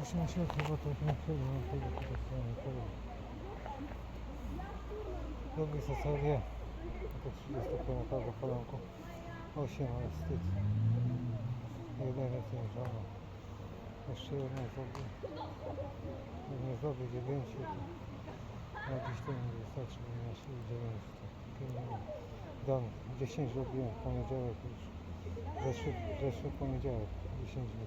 Musimy się chyba to nie przejdzie na tego tutaj strony polu. Drugi sobie to 30 km po polanku. 8, ale wstyd. Jeden jest nie żona. Jeszcze jedno zrobię. Nie zrobię 9, to na dziś to mi wystarczy, bo na siebie 9 to. Dam 10 robiłem w poniedziałek już. Zeszły, zeszły poniedziałek, 10 dni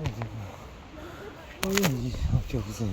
哎呀觉得我也一就是